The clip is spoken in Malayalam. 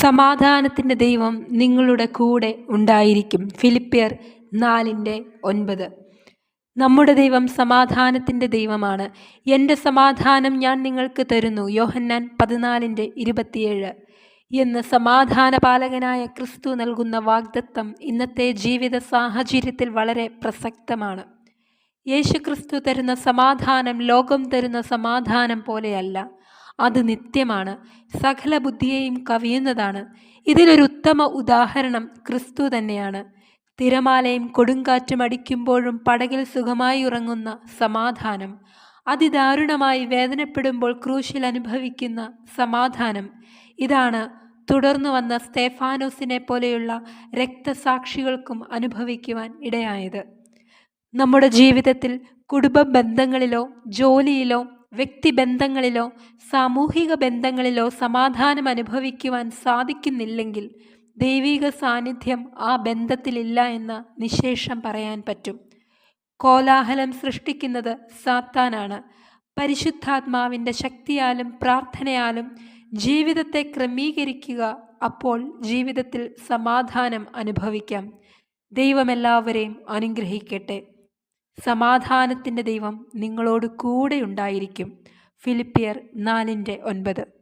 സമാധാനത്തിന്റെ ദൈവം നിങ്ങളുടെ കൂടെ ഉണ്ടായിരിക്കും. ഫിലിപ്പിയർ നാലിന്റെ ഒൻപത്. നമ്മുടെ ദൈവം സമാധാനത്തിന്റെ ദൈവമാണ്. എന്റെ സമാധാനം ഞാൻ നിങ്ങൾക്ക് തരുന്നു. യോഹന്നാൻ പതിനാലിന്റെ ഇരുപത്തിയേഴ്. എന്ന് സമാധാനപാലകനായ ക്രിസ്തു നൽകുന്ന വാഗ്ദത്തം ഇന്നത്തെ ജീവിത സാഹചര്യത്തിൽ വളരെ പ്രസക്തമാണ്. യേശുക്രിസ്തു തരുന്ന സമാധാനം ലോകം തരുന്ന സമാധാനം പോലെയല്ല. അത് നിത്യമാണ്. സകല ബുദ്ധിയെയും കവിയുന്നതാണ്. ഇതിലൊരു ഉത്തമ ഉദാഹരണം ക്രിസ്തു തന്നെയാണ്. തിരമാലയും കൊടുങ്കാറ്റും അടിക്കുമ്പോഴും പടകിൽ സുഖമായി ഉറങ്ങുന്ന സമാധാനം. അതിദാരുണമായി വേദനപ്പെടുമ്പോൾ ക്രൂശിൽ അനുഭവിക്കുന്ന സമാധാനം. ഇതാണ് തുടർന്നു വന്ന സ്തേഫാനോസിനെ പോലെയുള്ള രക്തസാക്ഷികൾക്കും അനുഭവിക്കുവാൻ ഇടയായത്. നമ്മുടെ ജീവിതത്തിൽ കുടുംബ ബന്ധങ്ങളിലോ ജോലിയിലോ വ്യക്തിബന്ധങ്ങളിലോ സാമൂഹിക ബന്ധങ്ങളിലോ സമാധാനം അനുഭവിക്കുവാൻ സാധിക്കുന്നില്ലെങ്കിൽ ദൈവിക സാന്നിധ്യം ആ ബന്ധത്തിലില്ല എന്ന് നിശേഷം പറയാൻ പറ്റും. കോലാഹലം സൃഷ്ടിക്കുന്നത് സാത്താനാണ്. പരിശുദ്ധാത്മാവിന്റെ ശക്തിയാലും പ്രാർത്ഥനയാലും ജീവിതത്തെ ക്രമീകരിക്കുക അപ്പോൾ ജീവിതത്തിൽ സമാധാനം അനുഭവിക്കാം. ദൈവമെല്ലാവരെയും അനുഗ്രഹിക്കട്ടെ. സമാധാനത്തിന്റെ ദൈവം നിങ്ങളോട് കൂടെ ഉണ്ടായിരിക്കും ഫിലിപ്പിയർ നാലിന്റെ ഒൻപത്.